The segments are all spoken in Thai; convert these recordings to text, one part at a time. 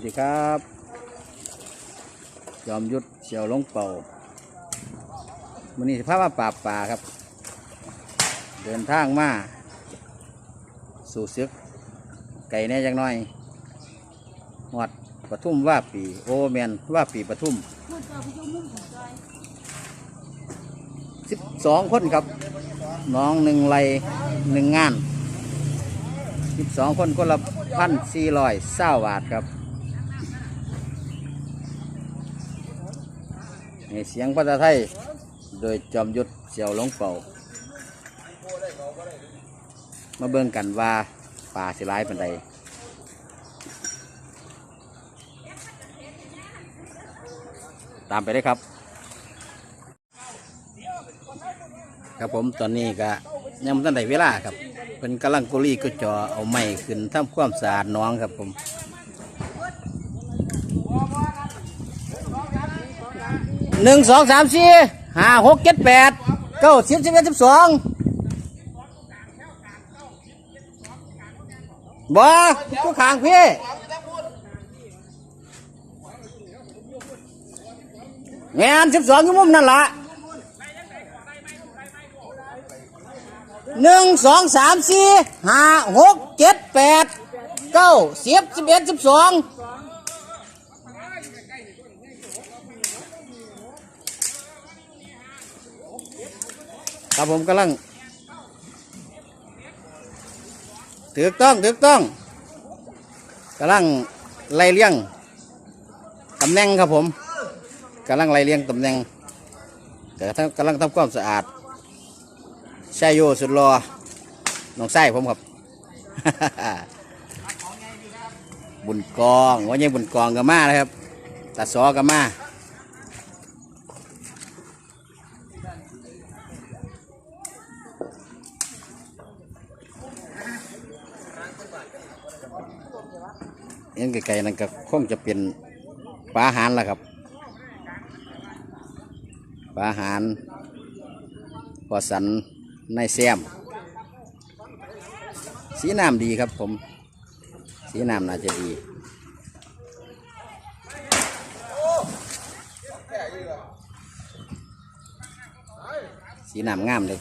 สวัสดีครับ ยอมยุดเชียวลงเป่าวันนี้สภาพมาปราบป่าครับ เดินทางมา สู่ซึก ไก่แน่จังน้อยหอดปทุมว่าปีโอแมนว่าปีปทุมสิบสองคนครับ น้องหนึ่งไรหนึ่งงานสิบสองคนคนละพันสี่ร้อยเศร้าบาทครับ เสียงภาษาไทย โดยจอมยุทธเสียวหลงเป่า มาเบิ่งกันว่าป่าสิร้ายเป็นใดตามไปเลยครับ ครับผมตอนนี้ก็ยังไม่ทันได้เวลาครับเป็นกำลังกุลีก็จอเอาไม้ขึ้นทำความสะอาดน้องครับผม หนึ่งสองสามสี่ห้าหกเจ็ดแปดเก้าสิบสิบเอ็ดสิบสองบ่ผู้ขางพี่งานสิบสองอยู่มุมนั่นละหนึ่งสองสามสี่ห้าหกเจ็ดแปดเก้าสิบสิบเอ็ดสิบสอง ครับผมกำลังถือต้องถือต้องกำลังไล่เลี้ยงตำแหน่งครับผมกำลังไล่เลี้ยงตำแหน่งแต่กำลังทำความสะอาดใช่โยสุดรอน้องไส้ผมครับ บุญกองว่าไงบุญกองกับมานะครับตาซอกับมา เอ็นไกลๆนั่นก็คงจะเป็นปลาหารละครับปลาหารพอสันในแซมสีน้ำดีครับผม สีน้ำน่าจะดีสีน้ำงามเลย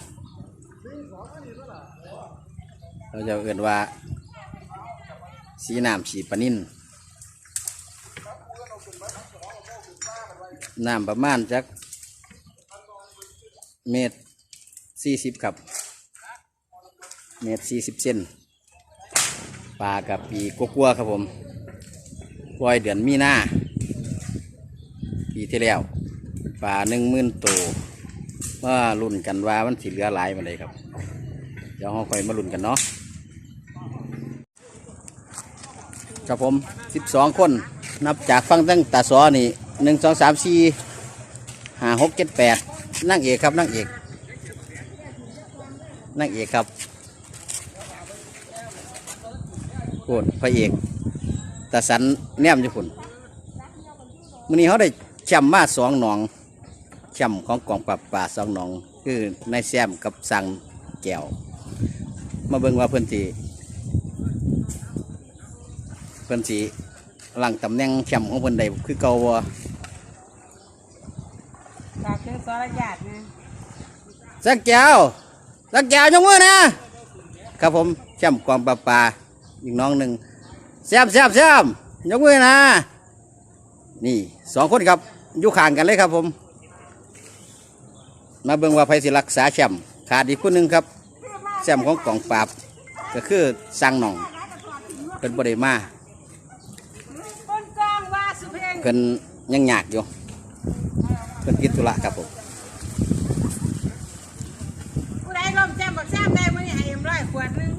เราจะเอ่นว่า สีน้ำสีปนินน้ำประมาณจักเมตรสี่สิบครับ เมตรสี่สิบเซนปลากับปีกัวๆครับผมปล่อยเดือนมีนาปีที่แล้วปลาหนึ่งมื่นตัวมาลุ่นกันว่ามันสิเหลือหลายมาเลยครับ เดี๋ยวเราค่อยมาลุ่นกันเนาะ ครับผมสิบสองคน นับจากฟังตั้งตาสอนี่หนึ่งสองสามสี่ห้าหกเจ็ดแปดนั่งเอกครับนั่งเอกนั่งเอกครับโคตรพระเอกตาสันแนมอยู่พุ่นมื้อนี้เขาได้แชมป์มาสองหนองแชมป์ของกองปราบป่าสองหนอง คือนายแซมกับสังแก้วมาเบิ่งว่าเพื่อนสีเพื่อนสีหลังตำแหน่งแชมป์ของเพื่อนใดคือเก่าบ่ฝากถึงสรญาตินะสักแก้วสักแก้วยกมือนะครับผมแชมป์กองปลาปลาอีกน้องหนึ่งแซมแซมแซมยกมือนะ นี่สองคนครับอยู่ข้างกันเลยครับผม มาเบิ่งว่าไผสิรักษาแชมป์ขาดอีกคนหนึ่งครับแชมป์ของกองปราบก็คือสังหนองเป็นบริมาคนกองว่าสุ เพงเพิ่นยังยากอยู่เพิ่นกินธุระครับผมผู้ใดลมแซมบักแซมได้มื้อนี้ให้เอ็มร้อยขวดหนึง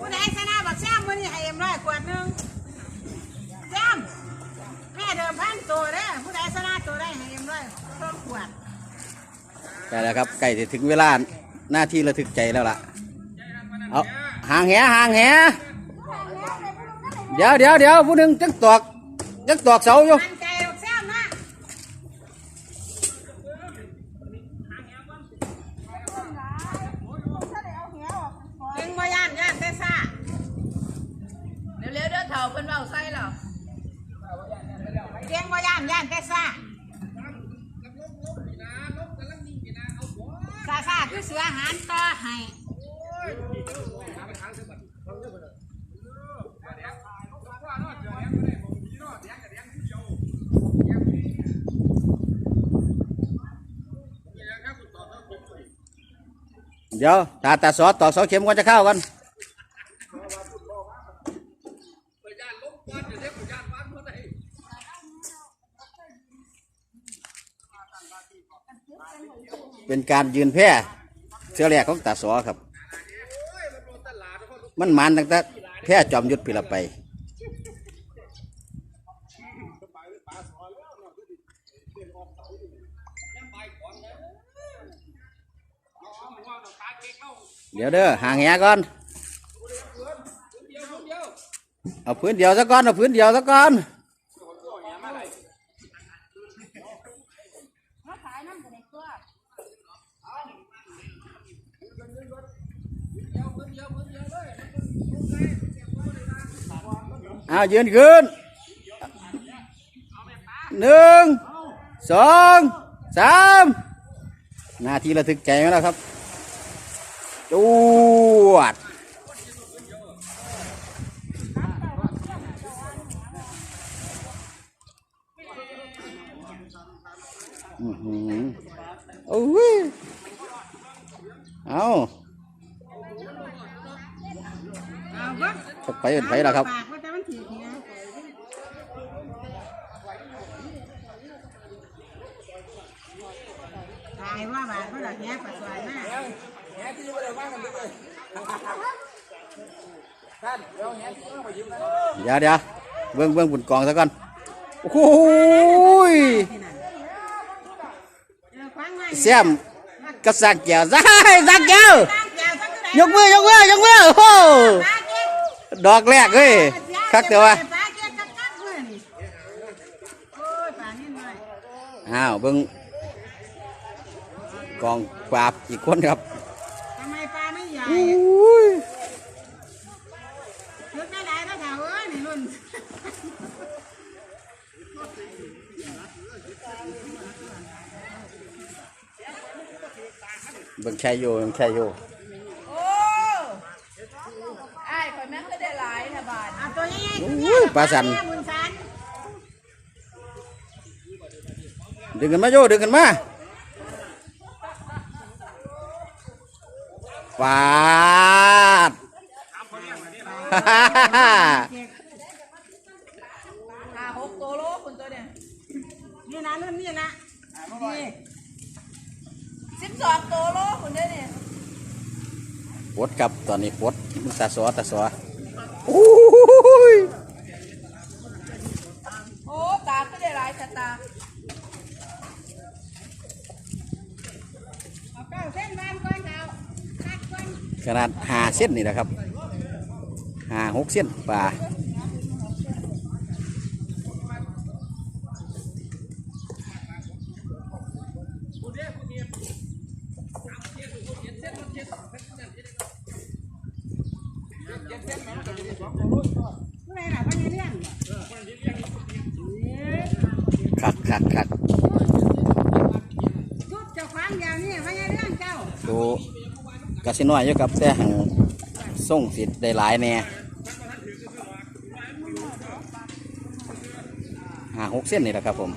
ผู้ใดชนะบักแซมมื้อนี้ให้เอ็มร้อยขวดหนึงแซมแม่เดิมพันตัวเด้อผู้ใดชนะตัวได้ให้เอ็มร้อยสองขวดใช่แล้วครับใกล้จะถึงเวลาหน้าที่ระทึกใจแล้วล่ะเอาห่างแหห่างแหเดี๋ยวเดี๋ยวเดี๋ยวผู้หนึ่งจักตอก ยังตอกเสาอยู่ มันใจบักแซมนะจึงบ่ย่านย่านแต่ซ่า เร็วๆเด้อเถ่าเพิ่นเว้าใส่แล้ว ให้ เดี๋ยวตาตาสอตอกเสาเข็มก่อนจะเข้ากันเป็นการยืนแพร่เสื้อแรกของตาสอครับ มันมันตั้งแต่แพร่จอมยุทธปีละไป เดี๋ยวเด้อหางแหก่อน เอาพื้นเดียวซะก่อนเอาพื้นเดียวซะก่อนเอายืนขึ้นหนึ่งสองสามนาทีระทึกใจไหมล่ะครับ จวดอือหือโอ้ยเอาเอาเบิ่งสักไปเป็นไปแล้วครับปากว่าแต่มั นถีบเนี่ยตายว่าบาดเพราะเราแย่ปัสสาวะมากเดี๋ยวเดี๋ยวเบิ้งเบิ้งบุญกองซะก่อนโอ้โหยที่นั่นเสียมกระสักแก้วซ้ายสักแก้วตั้งแก้วสักเท่าไหร่ยกมือยกมือยกมือโอ้โหดอกแรกเฮ้ยคักเก็บคักๆเลยนี่าอ้าวเบิ้งกองปราบอีกคนครับ อุ้ยลึกได้หลายก็เถาเอ้ยนี่รุ่นเบิ้งชัยโยเบิ้งชัยโยโอ้ไอ้คนนั้นก็ได้หลายนะบาทเอาตัวใหญ่ๆอุ้ยปลาสัน บุญสันดึงกันมาโยดึงกันมา ปาดฮ่าฮ่าฮ่าฮ่าหาหกตัวโลคนตัวเนี่ยนี่นะรุ่นนี่นะนี่สิบสองตัวโลคนเดียวเนี่ยปวดครับตอนนี้ปวดตาสอตาสอโอ้ยโอ้ตาก็ได้หลายชะตาเอาเก้าเส้นบานก่อนเถาคัดก่อน ขนาดหาเส้นนี่นะครับหาหกเส้นป่า ผู้ใดล่ะพ่อใหญ่เลี้ยง คักคักคัก ชุดเจ้าของเดียวนี่พ่อใหญ่เลี้ยงเจ้า ดูกระสิ น้อยอยู่กับแต่หังส่งสิทธิ์ได้หลายแน่หาหกเส้นนี่แหละครับผม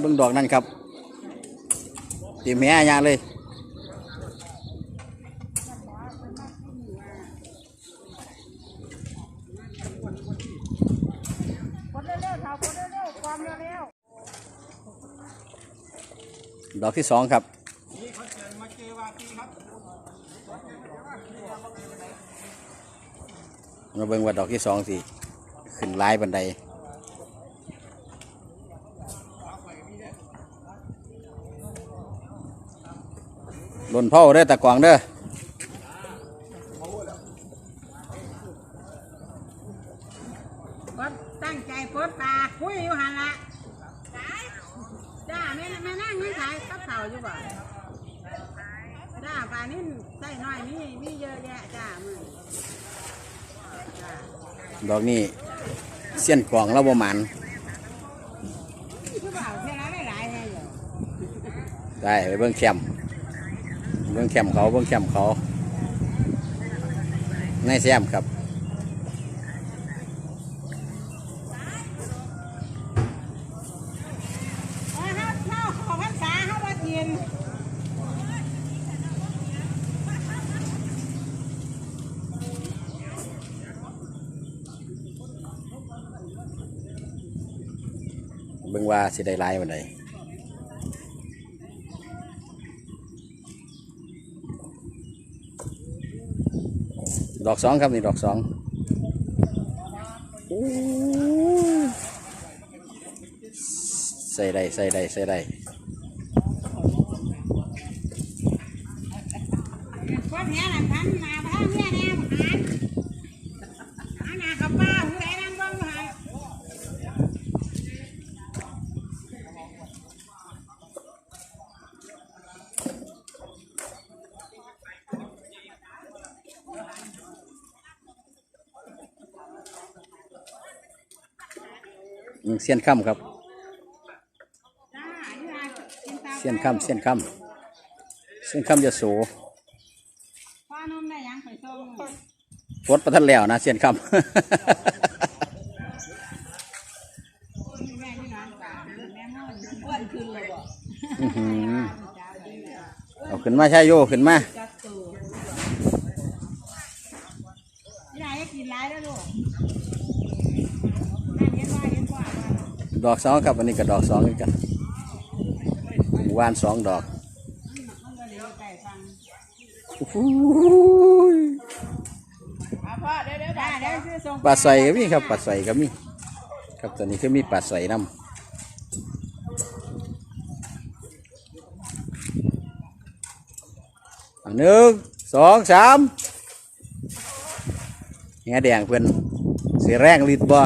เบิ่งดอกนั่นครับตีแม่ยาเลย คนเร็วๆเถาคนเร็วๆความเร็ว ดอกที่สองครับ มาเบิ่งว่าดอกที่สองสิขึ้นลายบันไดล่นเผาเด้อตะกวางเด้อตั้งใจปลดปลาคุยอยู่หันละ แม่แม่นั่งนี่ขายกับเขาอยู่บ่จ้าปลานี่ใส่น้อยนี่มีเยอะแยะจ้ามือจ้าดอกนี้เสี้ยนกล่องเราบ่หมันคือเปล่าเท่าไรหลายๆไงอยู่ได้ไปเบิ่งแคมป์เบิ่งแคมป์เขาเบิ่งแคมป์เขาในแซมครับ เออเฮาเฮาขอพรรษาเฮาบ่กิน เบิ่งว่า สิได้หลายวันใดดอกสองครับนี่ดอกสองใส่ได้ใส่ได้ใส่ได้คนเนี้ยนั่นพันมาพระเมียแน่หานหาหน้ากับป้าผู้ใดนั่งเบิ่งอยู่หั่น อืม เสียนค่ำครับ เสียนค่ำเสียนค่ำเสียนค่ำจะโสปดประทันแล้วนะเสียนค่แม่ที่นอนกลางแม่นอนอ้วนขึ้นเลยบ่ำเอาขึ้นมาใช่โยขึ้นมา ดอกสองครับอันนี้ก็ดอกสองเหมือนกันหมู่บ้านสองดอกมันก็เดี๋ยวไก่ฟังโอ้โหอะพ่อเดี๋ยวเดี๋ยวจ้าได้เดี๋ยวซื้อส่งปลาใส่ก็มีครับปลาใส่ก็มีครับตอนนี้คือมีปลาใส่น้ำอันหนึ่งสองสามแง่แดงเพื่อนเสียแรงลิดบ่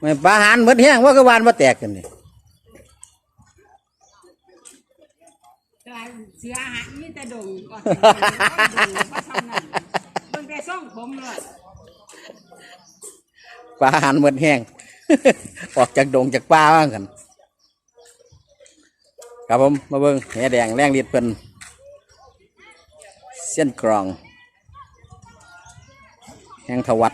ไม่ปลาหารหมดแห้งว่าก็วานมาแตกกันนี่จ้าเสืออาหารมีแต่ดงก็ดงก็ทำนั่นเบิ่งแต่ส่งผมเลยปลาหารหมดแห้งออกจากดงจากป่าบ้างกันครับผมมาเบิ้งแหแดงแรงลิดเป็นเส้นกรอง แห้งทวัด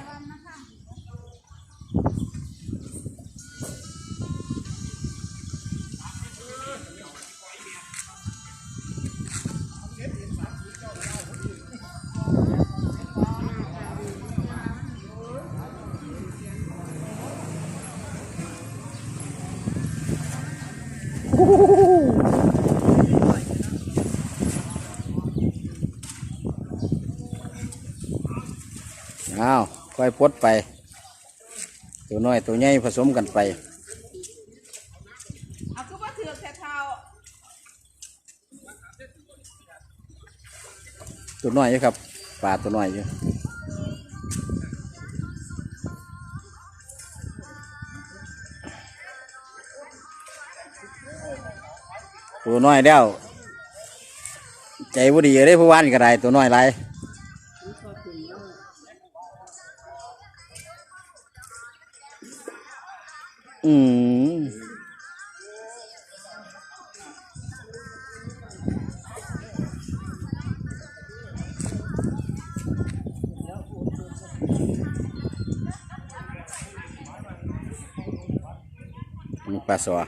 อ้าวค่อยปลดไป ตัวน้อยตัวใหญ่ผสมกันไปเอาคือว่าถือกแต่เท้าตัวน้อยอยู่ครับปลาตัวน้อยอยู่ ตัวน้อยแล้วใจบุดีได้ผู้ว่านก็ได้ตัวน้อยไรอืมปลาสวะ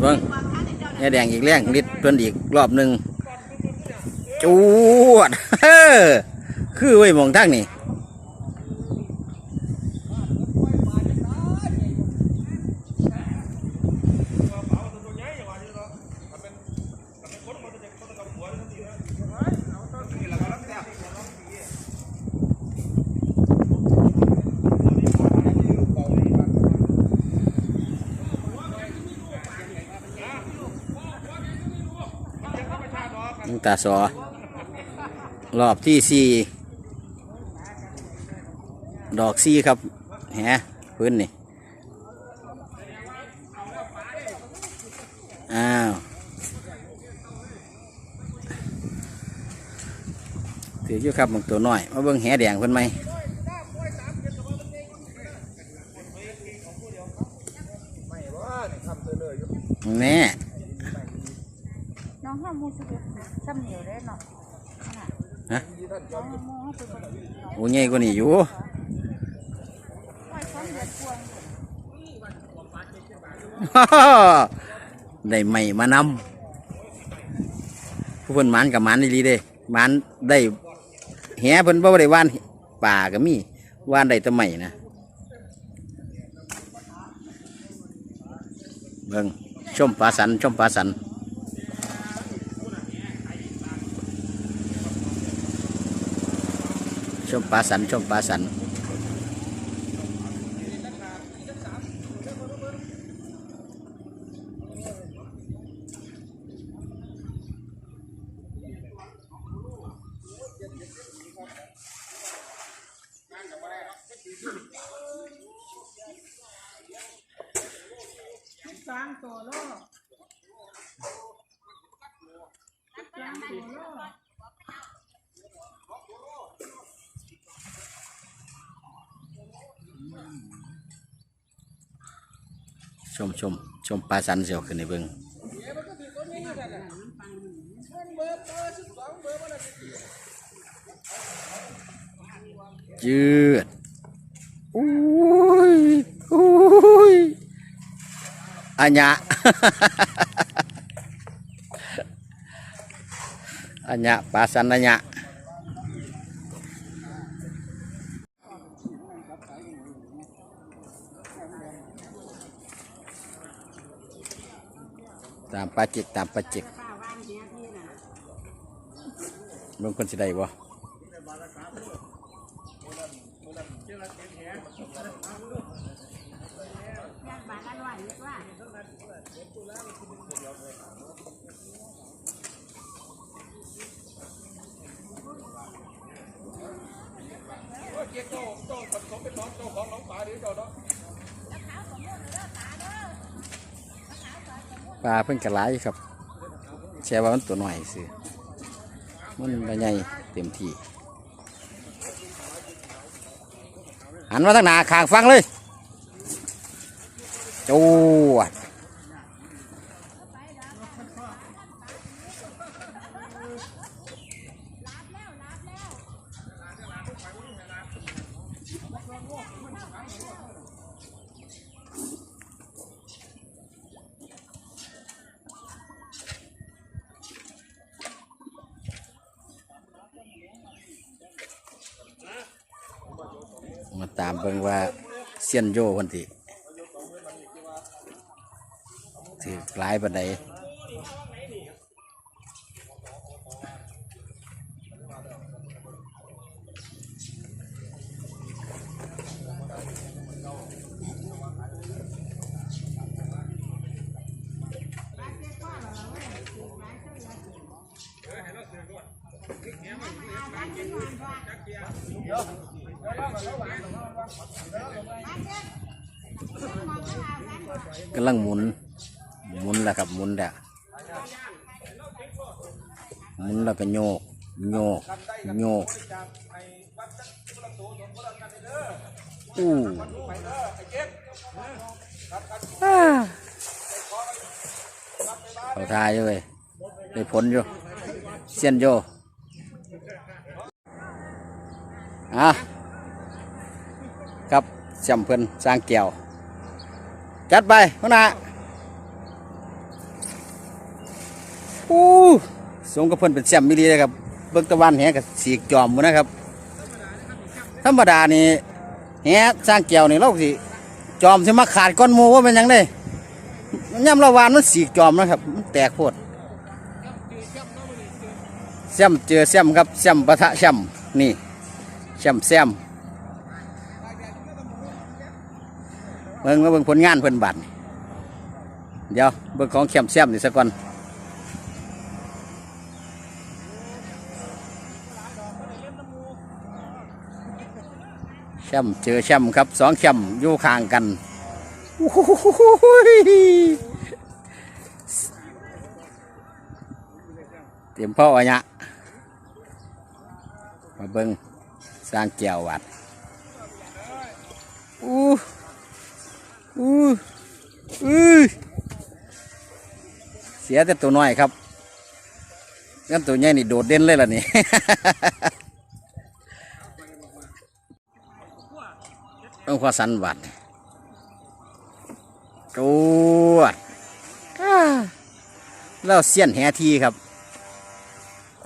เบิ่ง แดงอีกแรงลิดเพิ่นอีกรอบหนึ่งจวดเฮ้อคือไว้มองทางนี่ ตาสอ รอบที่สี่ดอกซี่ครับแหพื้นนี่ อ้าว ถืออยู่ครับบางตัวน้อย มาเบิ่งแหแดงเพิ่นไหมแน่น้องห้ามูสิบ ซ้ำเหนียวได้เนาะฮะน้องห้ามูห้าสิบโอ้ใหญ่กว่านี้อยู่ไม่ซ้ำเหนียวพวงได้ไม่มานำผู้เพิ่นหมันกับหมันดีๆเด้หมันได้แหเพิ่นบ่ได้ว่านป่าก็มีว่านได้แต่ไม่นะเบิ่งชมปลาสันชมปลาสัน ชมปลาสันชมปลาสัน สองตัวโลสองตัวโล ช มชมชมปลาสันเสียวขึ้นในเบิงจืดอุ้ยอุ้ยอัญญะ อัญญะปลาสันอัญญะ ตามปลาจิกตามปลาจิกป้าวางเหี้ยพี่น่ะเบิ่งคนสิได้บ่ ยากบาทละร้อยดีกว่า ปลาเพิ่งกระไรครับแช่ว่ามันตัวหน่อยสิมันใบใหญ่เต็มที่หันมาทางหน้าขางฟังเลยจูวดมาตามเบิ่งว่าเซียนโยคนที่ถือกลายบันได กำลังหมุน หมุนแล้วครับหมุนแล้วหมุนแล้วก็โยก โยก โยกอู้อ่าเขาทายอยู่เลยได้ผลอยู่เซียนโยอะครับจำเพิ่อนสร้างแก้ว จัดไปพ่อนาอู้สมกับเพิ่นเป็นแซมมิลีเลยครับ เบิ่งตะวันแหกับสีกจอมหมดนะครับ ธรรมดานี่แหสร้างแก้วนี่เราสิจอมสิมาขาดก้อนหมูว่าเป็นยังไงย่ำระวานมันสีกจอมนะครับ มันแตกโพดแซมเจอแซมครับแซมปะทะแซมนี่แซมแซม เบิ่งมาเบิ่งผลงานเพิ่นบัดเดี๋ยวเบิ่งของเข้มแซมนี่สักก่อนแชมเจอแชมครับสองแชมอยู่ข้างกันเตรียมพ่ออันยะมาเบิงสร้างเกี่ยววัดอู้ อู้อู้เสียแต่ตัวน้อยครับงั้นตัวใหญ่นี่โดดเด่นเลยล่ะนี่ ต้องขอสันวัดจวดอ่าแล้วเสี้ยนแหทีครับ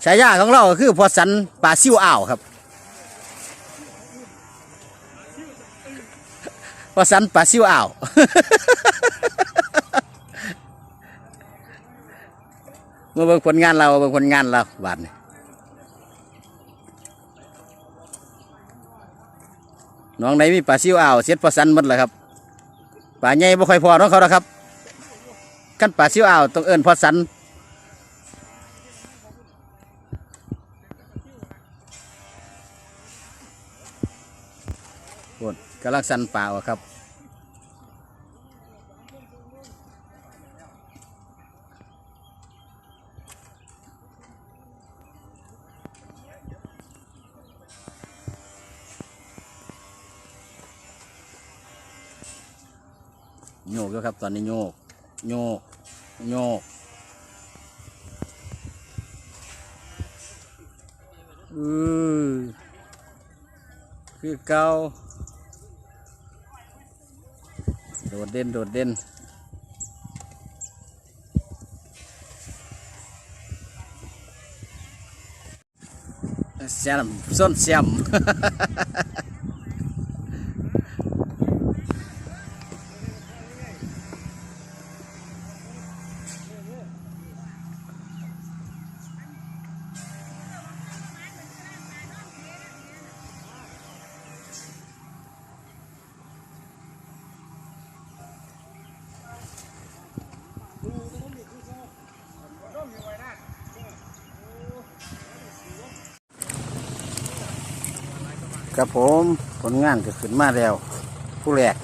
ฉายาของเราคือพอสันป่าซิวอ่าวครับ พอสันป่าซิวอ่าวมาเบิ่งผลงานเราเบิ่งผลงานเราบาดนี้น้องไหนมีปลาซิวอ่าวเสียดพอสันหมดแล้วครับปลาใหญ่บ่ค่อยพอน้องเขาแล้วครับกันปลาซิวอ่าวต้องเอิ้นพอสัน โคตรกลังสันปลาว่ะครับ โยกแล้วครับตอนนี้โยก โยก โยกอือคือเกา โดดเด่น โดดเด่นแซมส้นแซม ครับผมผลงานก็ขึ้นมาแล้ว ผู้แรก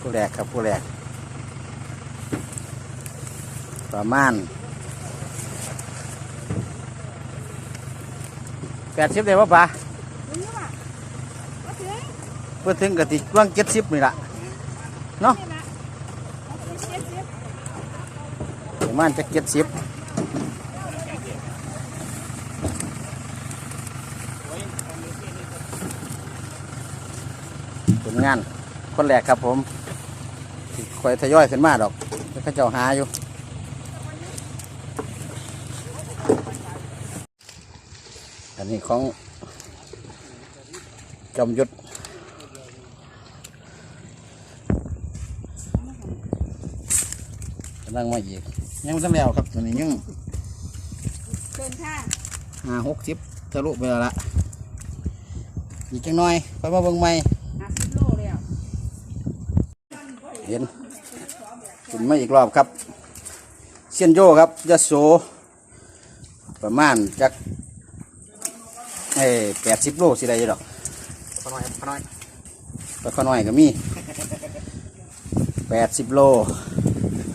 ผู้แรกครับผู้แรก ประมาณแปดสิบเลยป่ะปะเพื่อถึงกติว่างเจ็ดสิบนี่ละเนาะประมาณจะเจ็ดสิบ ลงาน คนแรกครับผมสิคอยทยอยขึ้นมาดอกแล้วก็เจ้าหาอยู่อันนี้ของจอมยุทธกำลังมาอีกยังไม่ทันแล้วครับตัวนี้ยังเดินทางห้าหกสิบทะลุไปแล้วละอีกจังหน่อยไปมาเบิ่งใหม่ ห้าสิบโลแล้ว เห็นขึ้น มาอีกรอบครับ เซียนโยครับยะโส ประมาณจักเอ้แปดสิบโลสิได้อยู่ดอกขอน้อยขอน้อยปลาข้อน้อยก็มีแปดสิบโล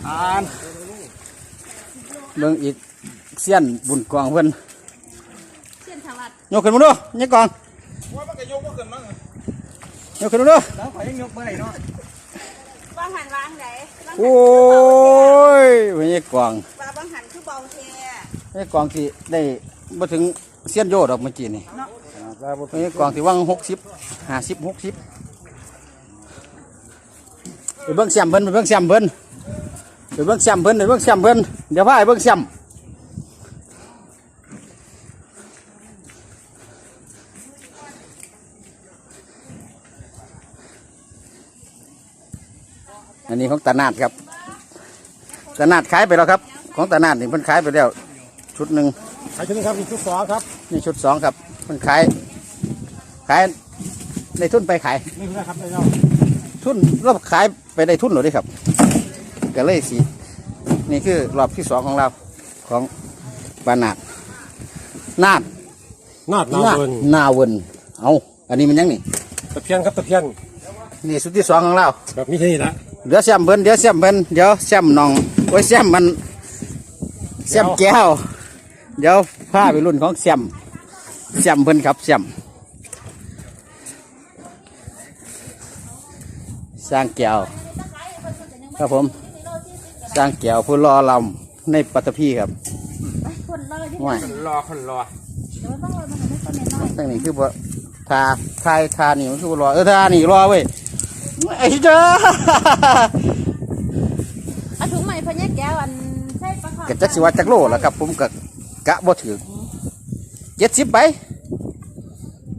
อ่านเบิ่งอีกเซียนบุญกองเพิ่นเส้นทวัดยกขึ้นมาดูนี่กองว่ามันก็ยกว่าเกินมั้งยกขึ้นมาดูแล้วขอยังยกเมื่อไหร่เนาะบางหันวางไหนบางหัน โอ้ยวันนี้กองปลาบางหันคือเบาเทนี่กองที่ได้มาถึงเซียนโยดอกเมื่อกี้นี่นี่กล่องที่ว่างหกสิบห้าสิบหกสิบไปเบิ้งแซมเพิ่นไปเบิ้งแซมเพิ่นไปเบิ้งแซมเพิ่นไปเบิ้งแซมเพิ่นเดี๋ยวพาไปเบิ้งแซม อันนี้ของตานาดครับตานาดขายไปแล้วครับ ของตานาดนี่เพิ่นขายไปแล้ว ชุดหนึ่งขายชุดนี้ครับชุดสองครับนี่ชุดสองครับมันขายขายในทุนไปขายนี่คือครับไอ้เนาะทุนเราขายไปได้ทุนหรือดิครับก็เลยสีนี่คือรอบที่สองของเราของบานาดนาดนาดนาหน้าเวินหน้าเวินเอาอันนี้มันยังนี่ตะเพียนครับตะเพียนนี่สุดที่สองของเราแบบนี้ที่นี่ละ เดี๋ยวแซมเพิ่นเดี๋ยวแซมเพิ่นเดี๋ยวแซมน้องโอ้ยแซมมันแซมแก้ว เดี๋ยวพาไปรุ่นของแซมแซมเพิ่นครับแซมสร้างแก้วครับผมสร้างแก้วผู้รอลำในปัตตภีครับห่วยรอคนรอตั้งนี้คือว่าทาทายทานี่มันคือว่ารอเออทานี่รอเว้ย ไอ้เจ้าเอาถุงใหม่พะเนี่ยแก้วอันใส่ปลาขาวกะจักสิว่าจักโลแล้วครับผมกะกะบ่ถือเจ็ดสิบไป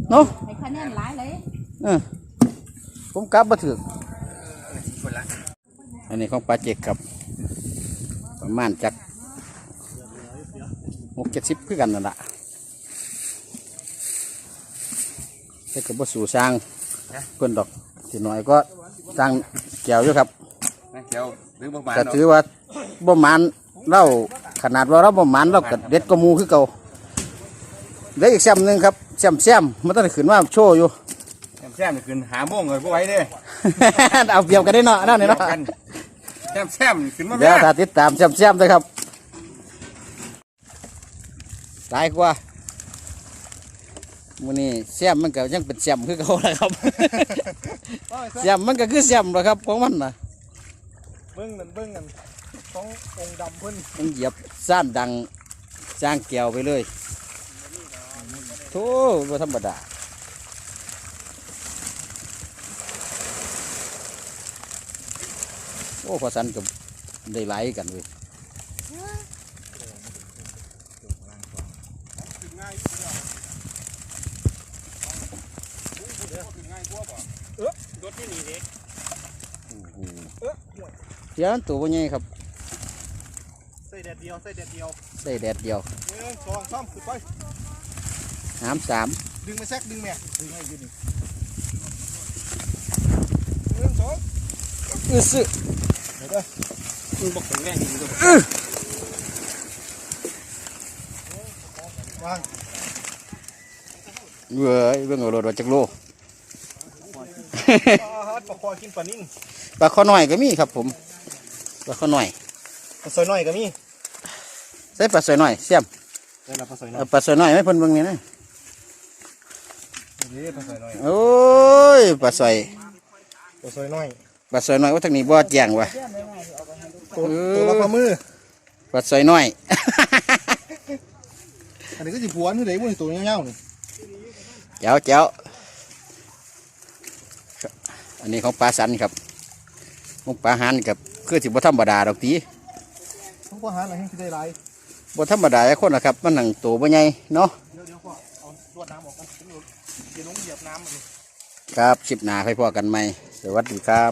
เนาะให้คะแนนหลายเลยเออผมกะบ่ถืออันนี้ของปลาเจกครับ ประมาณจักหกเจ็ดสิบคือกันนั่นแหละแต่ก็บ่สู่สร้างเพิ่นดอก ทีน้อยก็สร้างแก้วอยู่ครับเดี๋ยวหรือบางบานก็ถือว่าบ่หมานเราขนาดว่าเราบ่หมานเราก็เด็ดก็มูคือเก่าเหลืออีกแซมหนึงครับแซมแซมมันต้องได้ขึ้นมาโชว์อยู่ แซมๆนี่ขึ้นหาโมงเลยพวกไว้เด้เอาเปรียบกันได้เนาะนั่นนี่เนาะกันแซมๆนี่ขึ้นมาเดี๋ยวแม่ถ้าติดตามแซมแซมเลยครับหลายกว่ามื้อนี้แซมมันก็ยังเป็นแซมคือเก่าแหละครับ แซมมันก็คือแซมแหละครับของมันน่ะเบิ้งนั่นเบิ้งนั่นขององค์ดำเพิ่นมันเหยียบซ่านดังสร้างแก้วไปเลยโธ่บ่ธรรมดาโอ้พอสันกับได้ไหลาย กันเว้ยเดี๋ยวนั้นตัวบ่ใหญ่ครับใส่แดดเดียวใส่แดดเดียวใส่แดดเดียวหนึ่งสองสามขึ้นไปหามสามดึงมาแซกดึงแม่ดึงให้ยืนนี่หนึ่งสองอื้อซึเดี๋ยวเด้อมึงบอกถึงแม่งอยู่ด้วยวางเว้ยเบิ่งเอารถว่าจักโลปลาฮั ดปลาคอกินปลานิ่งปลาข้อน้อยก็มีครับผมปลาข้อน้อยปลาซอยน้อยก็มีใส่ปลาสอยน้อยเสียมได้ละปลาซอยน้อเอายปลาสอยน้อยให้เพิ่นเบิ่งนี่นะนี่ปลาซอยน้อยโอ้ยปลาสอยปลาซอยน้อยปลาสอยน้อยว่าทางนี้บ่แจ้งว่ะ ตัวเออ ตัวละปลามือปลาสอยน้อย อันนี้ก็สิพวนคือไดบุ้นตัวยาวๆนี่ เจ้าเจ้า อันนี้ของปลาสันครับของปลาหันกับคือสิบ่ธรรมดาดอกตีต้องก็หาอะไรให้ได้หลายบ่ธรรมดาไอ้คนนะครับ มันหนังตัวบ่ใหญ่เนาะเดี๋ยวเดี๋ยวพ่อเอาลวดน้ำออกกันเดี๋ยวลงเหยียบน้ำมันครับชิบหนาค่อยพอกันไหมสวัสดีครับ